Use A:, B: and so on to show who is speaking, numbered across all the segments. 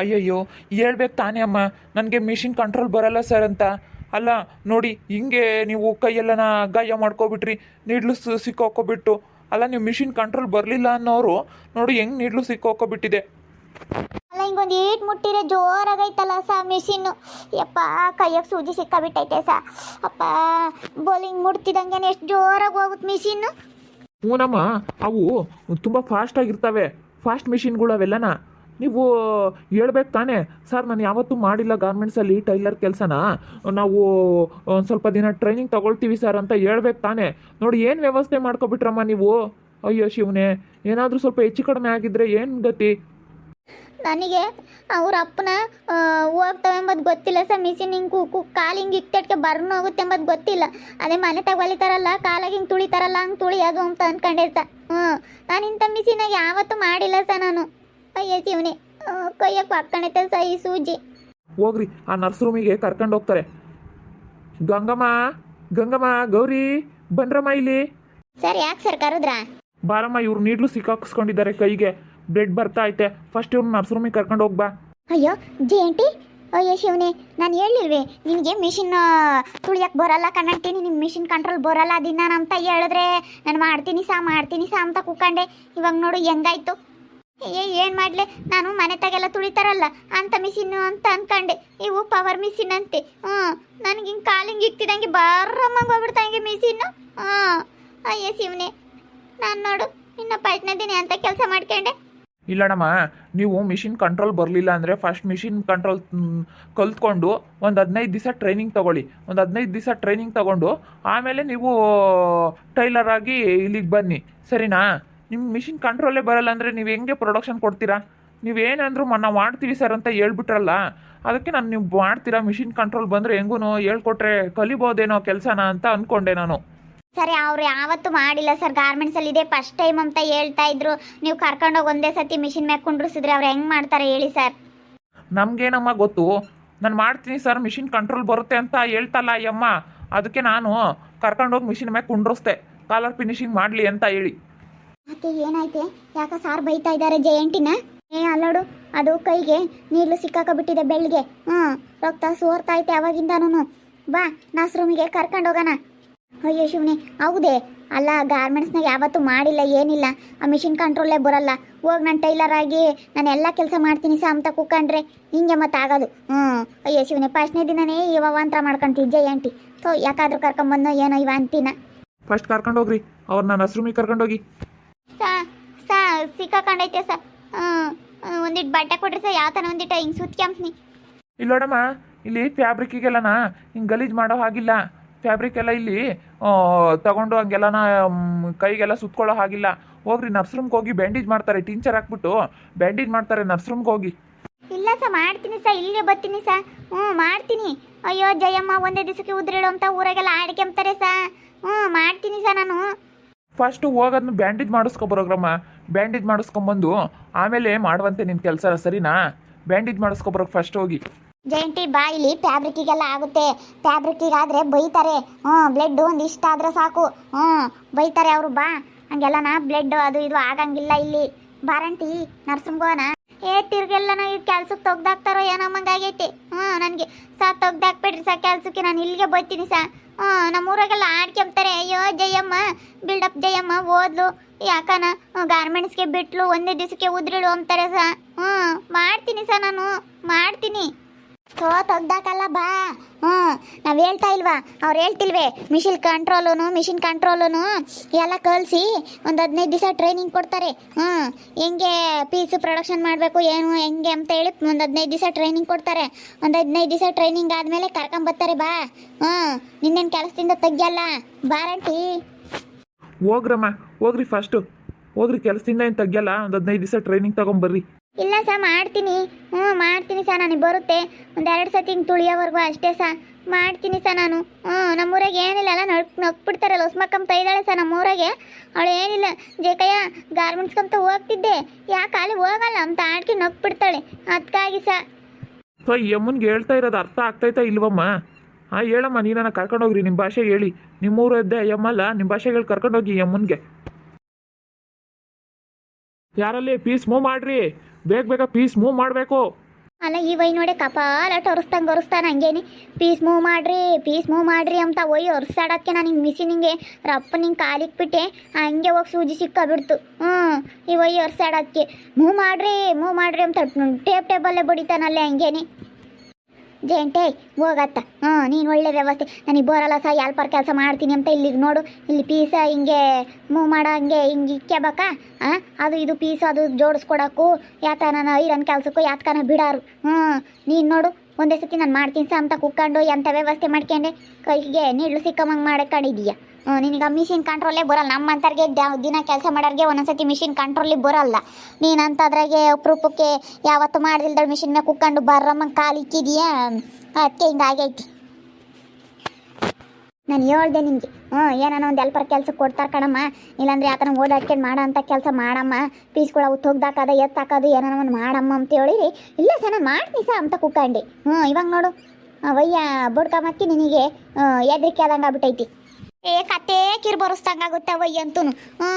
A: ಅಯ್ಯಯ್ಯೋ ಹೇಳ್ಬೇಕು ತಾನೇ ಅಮ್ಮ. ನನಗೆ ಮಿಷಿನ್ ಕಂಟ್ರೋಲ್ ಬರಲ್ಲ ಸರ್ ಅಂತ. ಅಲ್ಲ ನೋಡಿ ಹಿಂಗೆ ನೀವು ಕೈಯೆಲ್ಲನ ಗಾಯ ಮಾಡ್ಕೊಬಿಟ್ರಿ ನೀಡ್ಲು ಸಿಕ್ಕೋಕೊಬಿಟ್ಟು. ಅಲ್ಲ ನೀವು ಮಿಷಿನ್ ಕಂಟ್ರೋಲ್ ಬರಲಿಲ್ಲ ಅನ್ನೋರು ನೋಡಿ ಹೆಂಗೆ ನೀಡ್ಲು ಸಿಕ್ಕೋಕೊಬಿಟ್ಟಿದೆ.
B: ಅಲ್ಲ ಹಿಂಗೊಂದು ಏಟ್ ಮುಟ್ಟಿರೋ ಜೋರಾಗೈತಲ್ಲ ಸ ಮಿಷಿನ್ನು ಯಪ್ಪ ಕೈಯಾಗ ಸೂಜಿ ಸಿಕ್ಕಾಬಿಟ್ಟೈತೆ ಸ ಅಪ್ಪ ಬೋಲಿಂಗ್ ಮುಡ್ತಿದಂಗೆ ಎಷ್ಟು ಜೋರಾಗಿ ಹೋಗುತ್ತೆ ಮಿಷಿನ್ನು
A: ಹ್ಞೂನಮ್ಮ ಅವು ತುಂಬ ಫಾಸ್ಟ್ ಆಗಿರ್ತವೆ. ಫಾಸ್ಟ್ ಮಿಷಿನ್ಗಳು ಅವೆಲ್ಲನ ನೀವು ಹೇಳ್ಬೇಕು ತಾನೇ. ಸರ್, ನಾನು ಯಾವತ್ತೂ ಮಾಡಿಲ್ಲ ಗಾರ್ಮೆಂಟ್ಸಲ್ಲಿ ಟೈಲರ್ ಕೆಲಸನ. ನಾವು ಒಂದು ಸ್ವಲ್ಪ ದಿನ ಟ್ರೈನಿಂಗ್ ತಗೊಳ್ತೀವಿ ಸರ್ ಅಂತ ಹೇಳ್ಬೇಕು ತಾನೇ. ನೋಡಿ, ಏನು ವ್ಯವಸ್ಥೆ ಮಾಡ್ಕೊಬಿಟ್ರಮ್ಮ ನೀವು? ಅಯ್ಯೋ ಶಿವನೇ, ಏನಾದರೂ ಸ್ವಲ್ಪ ಹೆಚ್ಚು ಕಡಿಮೆ ಆಗಿದ್ರೆ ಏನು ಗತಿ?
B: ನನಗೆ ಅವ್ರ ಅಪ್ಪನ ಹೋಗ್ತವೆ ಎಂಬುದು ಗೊತ್ತಿಲ್ಲ ಸರ್. ಮಿಷಿನ್ ಹಿಂಗೆ ಕು ಕು, ಕಾಲು ಹಿಂಗೆ ಇಕ್ತಟ್ಕೆ ಬರ್ನು ಹೋಗುತ್ತೆ ಎಂಬುದು ಗೊತ್ತಿಲ್ಲ. ಅದೇ ಮನೆ ತಗ ಹೊಲಿತಾರಲ್ಲ ಕಾಲಾಗ ಹಿಂಗೆ ತುಳಿತಾರಲ್ಲ, ಹಂಗೆ ತುಳಿಯೋದು ಅಂತ ಅಂದ್ಕೊಂಡೆ ಸರ್. ಹ್ಞೂ ನಾನು ಇಂಥ ಮಿಷಿನಾಗ ಯಾವತ್ತೂ ಮಾಡಿಲ್ಲ ಸರ್ ನಾನು. ಅಯ್ಯ ಶಿವನೇ ಕೈಯಕ್ಕೆ ಹಾಕ್ಕೊಂಡೈತೆ ಸೈ ಸೂಜಿ.
A: ಹೋಗ್ರಿ ಆ ನರ್ಸ್ ರೂಮಿಗೆ ಕರ್ಕೊಂಡು ಹೋಗ್ತಾರೆ. ಗಂಗಮ್ಮ ಗಂಗಮ್ಮ ಗೌರಿ ಬನ್ರಮ್ಮ ಇಲ್ಲಿ.
B: ಸರ್ ಯಾಕೆ ಸರ್ ಕರೆದ್ರಾ?
A: ಬಾರಮ್ಮ ಇವ್ರು ನೀಡ್ಲು ಸಿಕ್ಕಾಕ್ಸ್ಕೊಂಡಿದ್ದಾರೆ ಕೈಗೆ. ಬ್ಲಡ್ ಬರ್ತಾ ಐತೆ. ಫಸ್ಟ್ ಇವ್ರು ನರ್ಸ್ ರೂಮಿಗೆ ಕರ್ಕೊಂಡು ಹೋಗ್ಬಾ.
B: ಅಯ್ಯೋ ಜೇಂಟಿ ಅಯ್ಯೋ ಶಿವನೇ ನಾನು ಹೇಳಿಲ್ವೇ ನಿನಗೆ ಮಿಷಿನ್ ತುಳಿಯಕ್ಕೆ ಬರಲ್ಲ ಕಣ್ಣಂತೀನಿ ನಿಮ್ಮ ಮಿಷಿನ್ ಕಂಟ್ರೋಲ್ ಬರಲ್ಲ ದಿನ ಅಂತ ಹೇಳಿದ್ರೆ. ನಾನು ಮಾಡ್ತೀನಿ ಸಾ ಮಾಡ್ತೀನಿ ಸಾ ಅಂತ ಕೂಕಂಡೆ. ಇವಾಗ ನೋಡು ಹೆಂಗಾಯ್ತು. ಏ ಏನು ಮಾಡಲಿ? ನಾನು ಮನೆ ತಗೆಲ್ಲ ತುಳಿತಾರಲ್ಲ, ಅಂತ ಮಿಷಿನ್ ಅಂತ ಅಂದ್ಕೊಂಡೆ ಇವು ಪವರ್ ಮಿಷಿನ್ ಅಂತೆ. ಹ್ಞೂ, ನನಗೆ ಹಿಂಗೆ ಕಾಲಿಂಗ್ ಇಕ್ತಿದಂಗೆ ಬಾರಮ್ಮಗೆ ಹೋಗ್ಬಿಡ್ತಂಗೆ ಹಿಂಗೆ ಮಿಷಿನ್ನು. ಹಾಂ ಅಯ್ಯೋ ಶಿವನೇ, ನಾನು ನೋಡು, ಇನ್ನು ಪಟ್ನೆ ದಿನ ಅಂತ ಕೆಲಸ ಮಾಡ್ಕೊಂಡೆ?
A: ಇಲ್ಲಣ್ಣಮ್ಮ ನೀವು ಮಿಷಿನ್ ಕಂಟ್ರೋಲ್ ಬರಲಿಲ್ಲ ಅಂದರೆ ಫಸ್ಟ್ ಮಿಷಿನ್ ಕಂಟ್ರೋಲ್ ಕಲ್ತ್ಕೊಂಡು ಒಂದು ಹದಿನೈದು ದಿವಸ ಟ್ರೈನಿಂಗ್ ತಗೊಳ್ಳಿ. ಒಂದು ಹದಿನೈದು ದಿವಸ ಟ್ರೈನಿಂಗ್ ತಗೊಂಡು ಆಮೇಲೆ ನೀವು, ಟೈಲರ್ ಆಗಿ ಇಲ್ಲಿಗೆ ಬನ್ನಿ. ಸರಿನಾ? ನಿಮ್ಮ ಮಿಷಿನ್ ಕಂಟ್ರೋಲೇ ಬರಲ್ಲ ಅಂದರೆ ನೀವು ಹೆಂಗೆ ಪ್ರೊಡಕ್ಷನ್ ಕೊಡ್ತೀರಾ? ನೀವೇನಂದ್ರೂ ನಾವು ಮಾಡ್ತೀವಿ ಸರ್ ಅಂತ ಹೇಳ್ಬಿಟ್ರಲ್ಲ ಅದಕ್ಕೆ ನಾನು ನೀವು ಮಾಡ್ತೀರಾ ಮಿಷಿನ್ ಕಂಟ್ರೋಲ್ ಬಂದರೆ ಹೆಂಗೂ ಹೇಳ್ಕೊಟ್ರೆ ಕಲಿಬೋದೇನೋ ಕೆಲಸನ ಅಂತ ಅಂದ್ಕೊಂಡೆ ನಾನು.
B: ಸರಿ ಅವ್ರು ಯಾವತ್ತೂ ಮಾಡಿಲ್ಲ ಸರ್ ಗಾರ್ಮೆಂಟ್ಸಲ್ಲಿ ಇದೆ ಫಸ್ಟ್ ಟೈಮ್ ಅಂತ ಹೇಳ್ತಾ ಇದ್ರು. ನೀವು ಕರ್ಕೊಂಡೋಗಿ ಒಂದೇ ಸತಿ ಮಿಷಿನ್ ಮ್ಯಾಗ ಕುಂಡ್ರಿಸಿದ್ರೆ ಅವ್ರು ಹೆಂಗ್ ಮಾಡ್ತಾರೆ ಹೇಳಿ ಸರ್
A: ನಮಗೇನಮ್ಮ ಗೊತ್ತು? ನಾನು ಮಾಡ್ತೀನಿ ಸರ್ ಮಿಷಿನ್ ಕಂಟ್ರೋಲ್ ಬರುತ್ತೆ ಅಂತ ಹೇಳ್ತಲ್ಲ ಅಯ್ಯಮ್ಮ. ಅದಕ್ಕೆ ನಾನು ಕರ್ಕೊಂಡೋಗಿ ಮಿಷಿನ್ ಮ್ಯಾಗ ಕುಂಡ್ರಿಸ್ದೆ. ಕಾಲರ್ ಫಿನಿಶಿಂಗ್ ಮಾಡಲಿ ಅಂತ ಹೇಳಿ.
B: ಮತ್ತೆ ಏನಾಯ್ತೆ? ಯಾಕ ಸಾರ್ ಬೈತಾ ಇದ್ದಾರೆ ಜಯಂಟಿನ ಏ ಅಲ್ಲೋಡು ಅದು ಕೈಗೆ ನೀರ್ಲು ಸಿಕ್ಕಾಕೊಬಿಟ್ಟಿದೆ ಬೆಳಿಗ್ಗೆ ಹ್ಮ್ ರಕ್ತ ಸೋರ್ತಾ ಐತೆ ಅವಾಗಿಂದನೂ ಬಾ ನಾಸ್ ರೂಮಿಗೆ ಕರ್ಕೊಂಡು ಹೋಗೋಣ. ಅಯ್ಯೋ ಶಿವನಿ, ಹೌದೇ? ಅಲ್ಲ ಗಾರ್ಮೆಂಟ್ಸ್ನಾಗ ಯಾವತ್ತೂ ಮಾಡಿಲ್ಲ, ಏನಿಲ್ಲ. ಆ ಮಿಷಿನ್ ಕಂಟ್ರೋಲೇ ಬರಲ್ಲ. ಹೋಗಿ ನಾನು ಟೈಲರ್ ಆಗಿ ನಾನು ಎಲ್ಲ ಕೆಲಸ ಮಾಡ್ತೀನಿ ಸಹ ಅಂತ ಕುಕ್ಕಂಡ್ರೆ ಹಿಂಗೆ ಮತ್ತೆ ಆಗೋದು. ಹ್ಞೂ. ಅಯ್ಯೋ ಶಿವನಿ, ಫಸ್ಟ್ನೇ ದಿನನೇ ಇವ ಅವಾಂತರ ಮಾಡ್ಕೊಂತೀವಿ ಜಯಂಟಿ ಸೊ ಯಾಕಾದ್ರೂ ಕರ್ಕೊಂಬಂದು ಏನೋ ಇವ ಅಂತಿನ.
A: ಫಸ್ಟ್ ಕರ್ಕೊಂಡೋಗ್ರಿ ನಾನು ಹಸ್ರೂಮಿಗೆ ಕರ್ಕೊಂಡೋಗಿ
B: ಸಾ ಸಾ ಸಿಕ್ಕಾಕೊಂಡೈತೆ ಸರ್ ಒಂದಿಟ್ಟು ಬಟ್ಟೆ ಕೊಡ್ರಿ ಸರ್ ಯಾವ ಥರ ಒಂದಿಟ್ಟು ಹಿಂಗೆ ಇಲ್
A: ನೋಡಮ್ಮ ಇಲ್ಲಿ ಫ್ಯಾಬ್ರಿಕ್ಕಿಗೆಲ್ಲನ ಹಿಂಗೆ ಗಲೀಜು ಮಾಡೋ ಹಾಗಿಲ್ಲ. ಫ್ಯಾಬ್ರಿಕ್ ಎಲ್ಲ ಇಲ್ಲಿ ತಗೊಂಡು ಹಂಗೆಲ್ಲನ ಕೈಗೆಲ್ಲ ಸುತ್ಕೊಳ್ಳೋ ಹಾಗಿಲ್ಲ. ಹೋಗ್ರಿ ನರ್ಸ್ ರೂಮ್ಗೆ ಹೋಗಿ ಬ್ಯಾಂಡೇಜ್ ಮಾಡ್ತಾರೆ ಟೀಚರ್ ಹಾಕ್ಬಿಟ್ಟು ಬ್ಯಾಂಡೇಜ್ ಮಾಡ್ತಾರೆ ನರ್ಸ್ ರೂಮ್ಗೆ ಹೋಗಿ.
B: ಇಲ್ಲ ಸರ್ ಮಾಡ್ತೀನಿ ಸರ್ ಇಲ್ಲೇ ಬರ್ತೀನಿ ಸರ್ ಹ್ಞೂ ಮಾಡ್ತೀನಿ. ಅಯ್ಯೋ ಜಯಮ್ಮ ಒಂದೇ ದಿವಸಕ್ಕೆ ಉದ್ರಿಡು ಅಂತ ಊರಾಗೆಲ್ಲ ಆಡ್ಕೊಂತಾರೆ ಸರ್ ಹ್ಞೂ ಮಾಡ್ತೀನಿ ಸರ್ ನಾನು.
A: ಫಸ್ಟು ಹೋಗೋದನ್ನ ಬ್ಯಾಂಡೇಜ್ ಮಾಡಿಸ್ಕೊಬರೋಗ್ರಮ್ಮ ಬ್ಯಾಂಡೇಜ್ ಮಾಡಿಸ್ಕೊಂಬಂದು ಆಮೇಲೆ ಮಾಡುವಂತೆ ನಿಮ್ಮ ಕೆಲಸ ಸರಿನಾ? ಬ್ಯಾಂಡೇಜ್ ಮಾಡಿಸ್ಕೊಬರೋಕೆ ಫಸ್ಟ್ ಹೋಗಿ.
B: ಜಯಂಟಿ ಬಾ ಇಲ್ಲಿ ಫ್ಯಾಬ್ರಿಕ್ಕಿಗೆಲ್ಲ ಆಗುತ್ತೆ. ಫ್ಯಾಬ್ರಿಕ್ಕಿಗಾದರೆ ಬೈತಾರೆ. ಹ್ಞೂ ಬ್ಲಡ್ ಒಂದು ಇಷ್ಟ ಆದ್ರೆ ಸಾಕು. ಹ್ಞೂ, ಬೈತಾರೆ ಅವರು, ಬಾ. ಹಂಗೆಲ್ಲನ ಬ್ಲಡ್ ಅದು ಇದು ಆಗಂಗಿಲ್ಲ ಇಲ್ಲಿ. ಬಾರಂಟಿ ನರ್ಸಂಗೋನ ಏ, ತಿರ್ಗೆಲ್ಲನ ಈ ಕೆಲ್ಸಕ್ಕೆ ತೆಗ್ದಾಕ್ತಾರೋ ಏನೋ ಮಂಗಾಗೈತಿ. ಹ್ಞೂ, ನನಗೆ. ಸಾ, ತೆಗ್ದಾಕ್ಬೇಡ್ರಿ ಸಾ, ಕೆಲ್ಸಕ್ಕೆ. ನಾನು ಇಲ್ಲಿಗೆ ಬರ್ತೀನಿ ಸಾ. ಹ್ಞೂ ನಮ್ಮ ಊರಾಗೆಲ್ಲ ಆಡ್ಕೊಂತಾರೆ ಅಯ್ಯೋ ಜಯಮ್ಮ ಬಿಲ್ಡಪ್ ಜಯಮ್ಮ, ಓದ್ಲು. ಯಾಕನ ಗಾರ್ಮೆಂಟ್ಸ್ಗೆ ಬಿಟ್ಲು, ಒಂದೇ ದಿವಸಕ್ಕೆ ಉದ್ರಿಳು ಅಂತಾರೆ ಸ. ಹ್ಞೂ ಮಾಡ್ತೀನಿ ಸ ನಾನು, ಮಾಡ್ತೀನಿ. ಥೋ ತೆಗ್ದಾಕಲ್ಲ, ಬಾ. ಹ್ಞೂ, ನಾವು ಹೇಳ್ತಾ ಇಲ್ವಾ? ಅವ್ರು ಹೇಳ್ತಿಲ್ವೇ ಮಿಷಿನ್ ಕಂಟ್ರೋಲುನು ಮಿಷಿನ್ ಕಂಟ್ರೋಲುನು ಎಲ್ಲ ಕಲಿಸಿ ಒಂದು ಹದಿನೈದು ದಿವಸ ಟ್ರೈನಿಂಗ್ ಕೊಡ್ತಾರೆ. ಹ್ಞೂ, ಹೆಂಗೆ ಪೀಸು ಪ್ರೊಡಕ್ಷನ್ ಮಾಡಬೇಕು, ಏನು, ಹೆಂಗೆ ಅಂತ ಹೇಳಿ ಒಂದು ಹದಿನೈದು ದಿವಸ ಟ್ರೈನಿಂಗ್ ಕೊಡ್ತಾರೆ. ಒಂದು ಹದಿನೈದು ದಿವಸ ಟ್ರೈನಿಂಗ್ ಆದಮೇಲೆ ಕರ್ಕೊಂಬರ್ತಾರೆ ಬಾ. ಹ್ಞೂ, ನಿನ್ನೇನು ಕೆಲಸದಿಂದ ತೆಗ್ಯಲ್ಲ? ಬಾರಂಟಿ
A: ಹೋಗ್ರಮ್ಮ, ಹೋಗ್ರಿ ಫಸ್ಟು ಹೋಗ್ರಿ, ಕೆಲಸದಿಂದ ಏನು ತೆಗ್ಯಲ್ಲ? ಒಂದು ಹದಿನೈದು ದಿವಸ ಟ್ರೈನಿಂಗ್ ತೊಗೊಂಬರ್ರಿ
B: ಇಲ್ಲ ಸಾ, ಮಾಡ್ತೀನಿ. ಹ್ಞೂ, ಮಾಡ್ತೀನಿ ಸಾ ನನಗೆ ಬರುತ್ತೆ. ಒಂದು ಎರಡು ಸತಿ ಹಿಂಗೆ ತುಳಿಯೋವರೆಗೂ ಅಷ್ಟೇ ಸಾ. ಮಾಡ್ತೀನಿ ಸಾ ನಾನು. ಹ್ಞೂ, ನಮ್ಮೂರಾಗೆ ಏನಿಲ್ಲ ಅಲ್ಲ ನಕ್ ನಕ್ಬಿಡ್ತಾರಲ್ಲ ಹೊಸ್ಮಕ್ಕಂತ ಇದ್ದಾಳೆ ಸಾ ನಮ್ಮೂರಾಗೆ. ಅವಳು ಏನಿಲ್ಲ, ಜೇಕಯ್ಯ ಗಾರ್ಮೆಂಟ್ಸ್ಕಂತ ಹೋಗ್ತಿದ್ದೆ. ಯಾಕೆ ಅಲ್ಲಿ ಹೋಗಲ್ಲ, ಅಂತ ಆಡ್ಕಿ ನಕ್ಬಿಡ್ತಾಳೆ. ಅದಕ್ಕಾಗಿ ಸಾ.
A: ಸೊ ಹೇಳ್ತಾ ಇರೋದು ಅರ್ಥ ಆಗ್ತೈತಾ ಇಲ್ವಮ್ಮ? ಹಾಂ, ಹೇಳಮ್ಮ ನೀನನ್ನು ಕರ್ಕೊಂಡೋಗ್ರಿ ನಿಮ್ಮ ಭಾಷೆ ಹೇಳಿ. ನಿಮ್ಮೂರದ್ದೇ ಯಮ್ಮಲ್ಲ ನಿಮ್ಮ ಭಾಷೆಗಳು ಕರ್ಕೊಂಡೋಗಿ ಅಮ್ಮನಿಗೆ. ಯಾರಲ್ಲಿ ಪೀಸ್ ಮೂವ್ ಮಾಡ್ರಿ. ಬೇಗ ಬೇಗ ಪೀಸ್ ಮೂವ್ ಮಾಡಬೇಕು.
B: ಅಲ್ಲ, ಈ ವೈ ನೋಡಿ ಕಪಾಲ ಒರೆಸ್ದಂಗೆ ಒರೆಸ್ತಾನ ಹಂಗೇನಿ. ಪೀಸ್ ಮೂವ್ ಮಾಡ್ರಿ ಪೀಸ್ ಮೂವ್ ಮಾಡ್ರಿ ಅಂತ ಒಯ್ ಒರೆಸಾಡೋಕ್ಕೆ ನಾನು ಹಿಂಗೆ ರಪ್ಪ ನಿಂಗೆ ಕಾಲಿಗೆ ಬಿಟ್ಟೆ. ಹಂಗೆ ಹೋಗಿ ಸೂಜಿ ಸಿಕ್ಕಾಬಿಡ್ತು ಹ್ಞೂ ಈ ಒಯ್ ಒರೆಸಾಡೋಕ್ಕೆ ಮೂವ್ ಮಾಡ್ರಿ ಮೂವ್ ಮಾಡ್ರಿ ಅಂತ ಟೇಪ್ ಟೇಬಲ್ಲೇ ಬಡಿತಾನಲ್ಲೇ ಹಂಗೇನಿ. ಜೇಂಟೆ ಹೋಗತ್ತ. ಹ್ಞೂ, ನೀನು ಒಳ್ಳೆ ವ್ಯವಸ್ಥೆ. ನನಗೆ ಬೋರಲ್ಲ ಸಹ ಯಾಲ್ಪರ್ ಕೆಲಸ ಮಾಡ್ತೀನಿ ಅಂತ ಇಲ್ಲಿಗೆ ನೋಡು. ಇಲ್ಲಿ ಪೀಸ ಹಿಂಗೆ ಮೂವ್ ಮಾಡೋ ಹಂಗೆ ಹಿಂಗೆ ಇಕ್ಕಬೇಕ ಹಾಂ ಅದು ಇದು ಪೀಸ್, ಅದು ಜೋಡಿಸ್ಕೊಡಕ್ಕೂ ಯಾತ ನಾನು ಐರನ್ ಕೆಲಸಕ್ಕೂ ಯಾತ್ಕನ ಬಿಡಾರು. ಹ್ಞೂ, ನೀನು ನೋಡು. ಒಂದೇ ಸತಿ ನಾನು ಮಾಡ್ತೀನಿ ಸಹ ಅಂತ ಕುಕ್ಕೊಂಡು ಎಂಥ ವ್ಯವಸ್ಥೆ ಮಾಡ್ಕೊಂಡೆ? ಕೈಗೆ ನೀಡ್ಲು ಸಿಕ್ಕಮಂಗೆ ಮಾಡಕ್ಕೊಂಡಿದೀಯ ನಿನಗೆ ಮಿಷಿನ್ ಕಂಟ್ರೋಲೇ ಬರಲ್ಲ. ನಮ್ಮಂಥವ್ರಿಗೆ ದಿನ ಕೆಲಸ ಮಾಡೋರಿಗೆ ಒಂದೊಂದ್ಸತಿ ಮಿಷಿನ್ ಕಂಟ್ರೋಲಿಗೆ ಬರಲ್ಲ. ನೀನು ಅಂಥದ್ರಾಗೆ ಅಪರೂಪಕ್ಕೆ ಯಾವತ್ತು ಮಾಡ್ದಿಲ್ದಳ ಮೇಲೆ ಕುಕ್ಕೊಂಡು ಬರ್ರಮ್ಮಂಗೆ ಕಾಲು ಇಕ್ಕಿದೀಯಾ? ಅದಕ್ಕೆ ಹಿಂಗೆ ಆಗೈತಿ. ನಾನು ಹೇಳ್ದೆ ನಿಮಗೆ ಹ್ಞೂ ಏನಾನ ಒಂದು ಎಲ್ಪರ್ ಕೆಲಸ ಕೊಡ್ತಾರೆ ಕಣಮ್ಮ. ಇಲ್ಲಾಂದ್ರೆ ಆತನ ಓಡಾಡ್ಕೊಂಡು ಮಾಡೋ ಅಂಥ ಕೆಲಸ ಮಾಡಮ್ಮ. ಪೀಸ್ಗಳು ಅವು ತೊಗ್ದಾಕದ ಎತ್ತಾಕೋದು ಏನಾನ ಒಂದು ಮಾಡಮ್ಮ ಅಂತ ಹೇಳಿರಿ ಇಲ್ಲ ಸರ್, ನಾನು ಮಾಡ್ತೀನಿ ಸರ್ ಅಂತ ಕುಕ್ಕಂಡಿ. ಹ್ಞೂ ಇವಾಗ ನೋಡು. ಅವಯ್ಯ ಬುಡ್ಕ ನಿನಗೆ ಎದ್ರಿಕೆ ಆದಂಗೆ ಆಗ್ಬಿಟ್ಟೈತಿ. ಏ ಕತೆ ಕಿರ್ ಬರಸ್ದಂಗಾಗುತ್ತೆ ಅಂತೂ ಹ್ಞೂ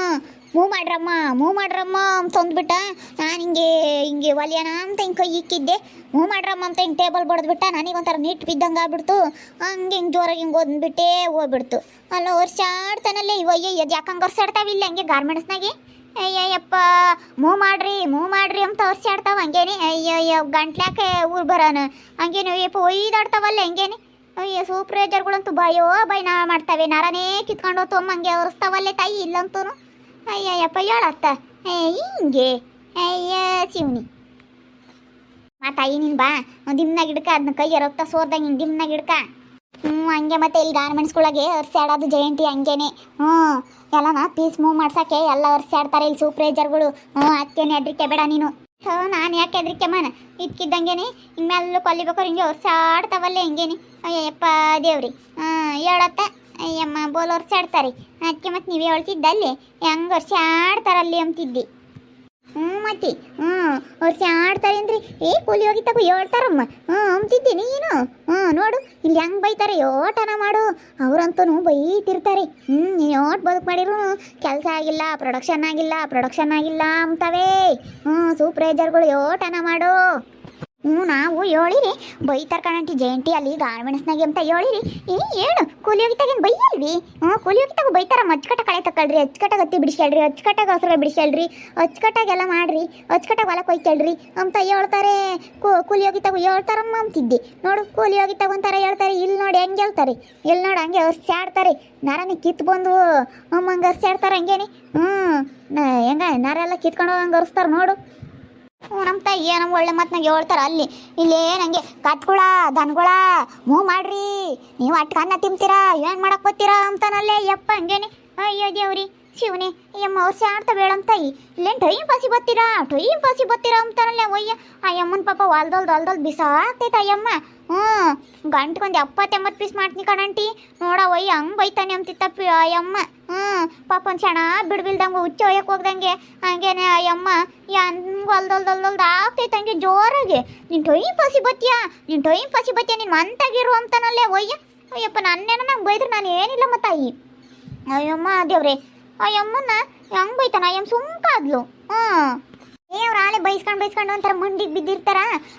B: ಮೂವ್ ಮಾಡ್ರಮ್ಮ ಮೂವ್ ಮಾಡ್ರಮ್ಮ ಅಂತ ಅಂದ್ಬಿಟ್ಟ, ನಾನು ಹಿಂಗೆ ಹಿಂಗೆ ಒಲಿಯನ ಅಂತ ಹಿಂಗೆ ಕೈ ಇಕ್ಕಿದ್ದೆ. ಮೂವ್ ಮಾಡ್ರಮ್ಮ ಅಂತ ಹಿಂಗೆ ಟೇಬಲ್ ಬಡ್ದ್ಬಿಟ್ಟ ನನಗೊಂಥರ ನೀಟ್ ಬಿದ್ದಂಗೆ ಆಗ್ಬಿಡ್ತು. ಹಂಗೆ ಹಿಂಗೆ ಜೋರಾಗಿ ಹಿಂಗೆ ಓದ್ಬಿಟ್ಟೇ ಹೋಗ್ಬಿಡ್ತು. ಅಲ್ಲ, ವರ್ಷಾಡ್ತಾನಲ್ಲೇ ಇವಯ್ಯ ಎದ್ ಯಾಕಂಗೆ ಇಲ್ಲ ಹಂಗೆ ಗಾರ್ಮೆಂಟ್ಸ್ನಾಗೆ? ಅಯ್ಯಯ್ಯಪ್ಪ ಮೂವ್ ಮಾಡ್ರಿ ಮೂವ್ ಮಾಡ್ರಿ ಅಂತ ವರ್ಷಾಡ್ತಾವ ಹಂಗೇನೆ. ಅಯ್ಯಯ್ಯ ಗಂಟ್ಲಾಕೆ ಊರು ಬರೋಣ ಹಂಗೇನು ಅಯ್ಯಪ್ಪ, ಒಯ್ದಾಡ್ತಾವಲ್ಲ ಹಂಗೇನೆ. ಅಯ್ಯ ಸೂಪ್ರೇಜರ್ಗಳಂತೂ ಭಯೋ ಬೈ ನಾ ಮಾಡ್ತಾವೆ. ನರನೇ ಕಿತ್ಕೊಂಡು ತೊಮ್ಮಂಗೆ ಒರೆಸ್ತಾವಲ್ಲೇ ತಾಯಿ ಇಲ್ಲಂತೂ ಅಯ್ಯಯ್ಯಪ್ಪ, ಹೇಳತ್ತ? ಹಿಂಗೆ. ಅಯ್ಯ ಶಿವ್ನಿ ಮಾ ತಾಯಿ ನೀನು ಬಾ. ದಿಮ್ನಾಗ ಹಿಡ್ಕ ಅದನ್ನ ಕೈ ರಕ್ತ ಸೋರ್ದಂಗೆ ಹಿಂಗೆ ದಿಮ್ನಾಗ ಹಿಡ್ಕ. ಹ್ಞೂ ಹಂಗೆ ಮತ್ತೆ ಇಲ್ಲಿ ಗಾರ್ಮೆಂಟ್ಸ್ಗಳಿಗೆ ಅರ್ಸಾಡೋದು ಜಯಂತಿ ಹಂಗೇನೆ. ಹ್ಞೂ, ಎಲ್ಲನ ಪೀಸ್ ಮೂವ್ ಮಾಡ್ಸೋಕ್ಕೆ ಎಲ್ಲ ಅರ್ಸಾಡ್ತಾರೆ ಇಲ್ಲಿ ಸೂಪ್ರೇಜರ್ಗಳು ಹ್ಞೂ, ಅದಕ್ಕೇನೆ ಹೆದ್ರಿಕೆ ಬೇಡ ನೀನು. ಥೋ ನಾನು ಯಾಕೆ ಹೆದ್ರಿಕೆ ಮಾನ ಇದ್ಕಿದ್ದಂಗೆನೆ ಮೇಲೆ ಕೊಲ್ಲಿಬೇಕಾರೆ ಹಿಂಗೆ ಒರ್ಸಾಡ್ತಾವಲ್ಲೇ ಹೆಂಗೇನಿ. ಅಯ್ಯಪ್ಪ ದೇವ್ರಿ. ಹೇಳತ್ತ? ಅಯ್ಯಮ್ಮ, ಬೋಲ್ ಒರ್ಸಾಡ್ತಾರೆ. ಅದಕ್ಕೆ ಮತ್ತೆ ನೀವು ಹೇಳ್ತಿದ್ದಲ್ಲಿ, ಹೆಂಗೆ ವರ್ಷಾಡ್ತಾರಲ್ಲಿ ಅಂತಿದ್ದಿ. ಹ್ಞೂ ಮತ್ತೆ. ಹ್ಞೂ ವರ್ಷ ಆಡ್ತಾರೆ ಅಂದ್ರೆ, ಏ, ಕೂಲಿ ಹೋಗಿ ತಗೋ ಹೇಳ್ತಾರಮ್ಮ ಹ್ಞೂ ಅಂತಿದ್ದೆ ನೀನು. ಹ್ಞೂ ನೋಡು, ಇಲ್ಲಿ ಹೆಂಗೆ ಬೈತಾರೆ, ಯೋಟನ ಮಾಡು. ಅವರಂತೂ ಬೈತಿರ್ತಾರೆ. ಹ್ಞೂ ನೀನು ಯೋಟ್ ಬದುಕು ಮಾಡಿರು ಕೆಲಸ ಆಗಿಲ್ಲ ಪ್ರೊಡಕ್ಷನ್ ಆಗಿಲ್ಲ ಪ್ರೊಡಕ್ಷನ್ ಆಗಿಲ್ಲ ಅಂತವೇ. ಹ್ಞೂ ಸೂಪ್ರೈಜರ್ಗಳು ಯೋಟನ ಮಾಡು. ಹ್ಞೂ, ನಾವು ಹೇಳಿರಿ ಬೈತಾರ ಕಣಂಟಿ ಜಯಂತಿ ಅಲ್ಲಿ ಗಾರ್ಮೆಂಟ್ಸ್ನಾಗೆ ಅಂತ ಹೇಳಿರಿ ಏ, ಏನು? ಕೂಲಿ ಹೋಗಿತಾಗೇನು ಬೈಯಲ್ವಿ? ಹ್ಞೂ ಕೂಲಿ ಹೋಗಿತಾಗ ಬೈತಾರಮ್ಮ ಅಚ್ಚುಕಟ್ಟ ಕಳೆ ತಕೊಳ್ರಿ ಅಚ್ಚುಕಟ್ಟಾಗ ಹತ್ತಿ ಬಿಡಿಸ್ಕೊಳ್ರಿ, ಅಚ್ಚುಕಟ್ಟಾಗ ಹಸ್ರ ಬಿಡಿಸ್ಕೊಳ್ರಿ, ಅಚ್ಚುಕಟ್ಟಾಗೆಲ್ಲ ಮಾಡ್ರಿ, ಅಚ್ಚುಕಟ್ಟಾಗ ಹೊಲಕ್ಕೆ ಹೋಯ್ಕೇಳ್ರಿ. ಅಂತ ಹೇಳ್ತಾರೆ ಕೂಲಿ ಹೋಗಿತಾಗ ಹೇಳ್ತಾರಮ್ಮ ಅಂತಿದ್ದೆ. ನೋಡು ಕೂಲಿ ಹೋಗಿತಾಗ ಒಂಥರ ಹೇಳ್ತಾರೆ ಇಲ್ಲಿ ನೋಡಿ ಹೆಂಗೆ ಹೇಳ್ತಾರೆ ಇಲ್ಲಿ ನೋಡಿ ಹಂಗೆ ಹರ್ಸಾಡ್ತಾರೆ ನರನೇ ಕಿತ್ತು ಬಂದು ಅಮ್ಮಂಗೆ ಆಡ್ತಾರೆ, ಹಂಗೇನೆ. ಹ್ಞೂ ಹೆಂಗ ಹೆಂಗ, ನರೆಲ್ಲ ಕಿತ್ಕೊಂಡು ಹಂಗೆ ಹರಿಸ್ತಾರೆ ನೋಡು. ನಮ್ಮ ತಾಯಿ ನಮ್ಮ ಒಳ್ಳೆ ಮತ್ನಾಗ ಹೇಳ್ತಾರ ಅಲ್ಲಿ. ಇಲ್ಲೇ ನಂಗೆ ಕತ್ಕೊಳ ದನಗಳ ಮೂ ಮಾಡ್ರಿ. ನೀವು ಅಟ್ಕನ್ನ ತಿಂತೀರಾ, ಏನು ಮಾಡಕ್ ಬರ್ತೀರಾ ಅಂತಾನಲ್ಲೇ, ಯಪ್ಪ, ಹಂಗೇನೆ. ಅಯ್ಯೋ ದೇವ್ರಿ. ಶಿವನೇ, ಅಯ್ಯಮ್ಮ ಅವ್ರು ಸಾಡ್ತ ಬೇಡಂತ ಇಲ್ಲೇನು ಟೈಮ್ ಪಾಸಿ ಬರ್ತೀರಾ? ಟೈಮ್ ಪಾಸಿ ಬತ್ತೀರಾ ಅಂತಾರಲ್ಲ ಒಯ್ಯ ಅಯ್ಯಮ್ಮನ ಪಾಪ ಹೊಲ್ದೊಲ್ದು ಹೊಲ್ದೊಲ್ದು ಬಿಸಾಕ್ತೈತೆ ಅಯ್ಯಮ್ಮ. ಹ್ಞೂ ಗಂಟ್ಗೊಂದು ಎಪ್ಪತ್ತು ಎಂಬತ್ತು ಪೀಸ್ ಮಾಡ್ತೀನಿ ಕಣಂಟಿ ನೋಡ ಒಯ್ಯ ಹಂಗೆ ಬೈತಾನೆ ಅಂತಿತ್ತಪ್ಪಿ ಅಯ್ಯಮ್ಮ. ಹ್ಞೂ ಪಾಪ ಒಂದು ಕ್ಷಣ ಬಿಡ್ಬಿಲ್ದಂಗೆ ಹುಚ್ಚ ಒಯ್ಯಕ್ಕೆ ಹೋಗ್ದಂಗೆ. ಹಂಗೇನೆ ಅಯ್ಯಮ್ಮ ಹಂಗೆ ಹೊಲ್ದೊಲ್ದೊಲ್ದೊಲ್ದು ಆಗ್ತೈತೆ ಹಂಗೆ ಜೋರಾಗಿ. ನಿನ್ ಟೈಮ್ ಪಾಸಿ ಬತ್ತೀಯಾ ನಿನ್ ಟೈಮ್ ಪಾಸಿ ಬತ್ತೀಯಾ ನಿನ್ ಮಂತಾಗಿರು ಅಂತಾನಲ್ಲೇ ಒಯ್ಯ ಅಯ್ಯಪ್ಪ, ನನ್ನೇನೋ ನಂಗೆ ಬೈದ್ರೆ ನಾನು ಏನಿಲ್ಲ ಮತ್ತಾಯಿ. ತಾಯಿ ಅಯ್ಯಮ್ಮ, ದೇವ್ರೆ ಅಯ್ಯಮ್ಮನ ಹೆಂಗ್ ಬೈತಾನ? ಅಯ್ಯಮ್ಮ ಸುಮ್ಕಾದ್ಲು. ಹ್ಮ್. ಏ, ಅವ್ರ ಆಲೆ ಬೈಸ್ಕೊಂಡು ಬೈಸ್ಕೊಂಡು ಒಂಥರ ಮಂಡಿಗೆ ಬಿದ್ದಿರ್ತಾರ.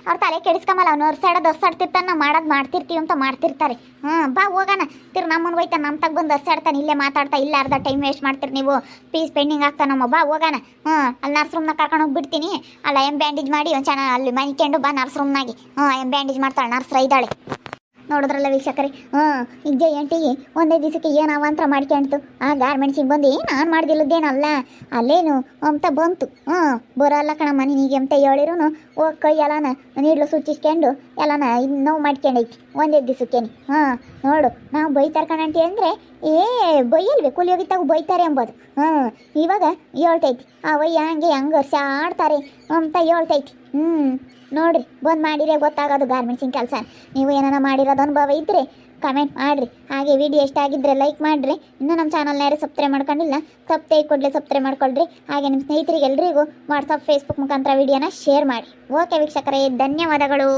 B: ಅವ್ರ ತಲೆ ಕೆಡಿಸ್ಕೊಂಬಲ್ಲ ಅವ್ನು ಅರ್ಸಾಡೋದು ಒರ್ಸಾಡ್ತಿರ್ತಾನ ನಾವು ಮಾಡೋದು ಮಾಡ್ತಿರ್ತೀವಿ ಅಂತ ಮಾಡ್ತಿರ್ತಾರೆ. ಹ್ಞೂ ಬಾ ಹೋಗೋಣ. ತಿರ್ ನಮ್ಮನ್ನ ಬೈತಾನ ನಮ್ಮ ತಗ ಬಂದು ಒರ್ಸಾಡ್ತಾನೆ ಇಲ್ಲೇ ಮಾತಾಡ್ತಾ, ಇಲ್ಲ ಅರ್ಧ ಟೈಮ್ ವೇಸ್ಟ್ ಮಾಡ್ತೀರಿ ನೀವು. ಪೀಸ್ ಪೆಂಡಿಂಗ್ ಆಗ್ತಾನಮ್ಮ ಬಾ ಹೋಗೋಣ. ಹ್ಞೂ ಅಲ್ಲಿ ನರ್ಸ್ ರೂಮ್ನಾಗ ಕರ್ಕೊಂಡು ಹೋಗ್ಬಿಡ್ತೀನಿ. ಅಲ್ಲ ಎಂ ಬ್ಯಾಂಡೇಜ್ ಮಾಡಿ ಒಂದು ಚೆನ್ನಾಗಿ ಅಲ್ಲಿ ಮನಿಕೊಂಡು ಬಾ ನರ್ಸ್ ರೂಮ್ನಾಗಿ ಹ್ಞೂ ಎಂ ಬ್ಯಾಂಡೇಜ್ ಮಾಡ್ತಾಳೆ ನರ್ಸ್ ಇದ್ದಾಳೆ. ನೋಡಿದ್ರಲ್ಲ ವೀಕ್ಷಕರೇ. ಹ್ಞೂ, ಈಗ ಜಯಂಟಿಗೆ ಒಂದೇ ದಿವಸಕ್ಕೆ ಏನು ಅವಾಂತರ ಮಾಡ್ಕೊಂಡ್ತು ಆ ಗಾರ್ಮೆಂಟ್ಸಿಗೆ ಬಂದು ನಾನು ಮಾಡ್ದಿಲ್ಲದೇನಲ್ಲ ಅಲ್ಲೇನು ಅಂತ ಬಂತು. ಹ್ಞೂ ಕಣ ಕಣಮ್ಮ ನೀಗೆ ಅಂತ ಹೇಳಿರು ಓ ಕೈ ಎಲ್ಲನ ನೀಡ್ಲು ಸೂಚಿಸ್ಕೊಂಡು ಎಲ್ಲನ ನೋವು ಮಾಡ್ಕೊಂಡೈತಿ ಒಂದೇ ದಿವಸಕ್ಕೇನೆ. ಹಾಂ ನೋಡು, ನಾವು ಬೈತಾರೆ ಕಣಂಟಿ ಅಂದರೆ, ಏ, ಬೈಯಲ್ವೇ ಕೂಲಿ ಬೈತಾರೆ ಎಂಬುದು. ಹ್ಞೂ, ಇವಾಗ ಹೇಳ್ತೈತಿ ಅವಯ್ಯ ಹಂಗೆ ಹಂಗೆ ವರ್ಷ ಆಡ್ತಾರೆ ಅಂತ ಹೇಳ್ತೈತಿ. ಹ್ಞೂ. ನೋಡ್ರಿ, ಬಂದು ಮಾಡಿರೇ ಗೊತ್ತಾಗೋದು ಗಾರ್ಮೆಂಟ್ಸಿನ ಕೆಲಸ. ನೀವು ಏನಾರ ಮಾಡಿರೋದು ಅನುಭವ ಇದ್ದರೆ ಕಮೆಂಟ್ ಮಾಡಿರಿ. ಹಾಗೆ ವಿಡಿಯೋ ಆಗಿದ್ದರೆ ಲೈಕ್ ಮಾಡಿರಿ. ಇನ್ನೂ ನಮ್ಮ ಚಾನಲ್ನ ಯಾರು ಸಬ್ಸ್ಕ್ರೈಬ್ ಮಾಡ್ಕೊಂಡಿಲ್ಲ ಸಪ್ತೈ ಕೊಡಲಿ ಸಬ್ಸ್ಕ್ರೈಬ್ ಮಾಡ್ಕೊಳ್ರಿ. ಹಾಗೆ ನಿಮ್ಮ ಸ್ನೇಹಿತರಿಗೆ ಎಲ್ರಿಗೂ ವಾಟ್ಸಪ್ ಫೇಸ್ಬುಕ್ ಮುಖಾಂತರ ವಿಡಿಯೋನ ಶೇರ್ ಮಾಡಿ. ಓಕೆ ವೀಕ್ಷಕರೇ, ಧನ್ಯವಾದಗಳು.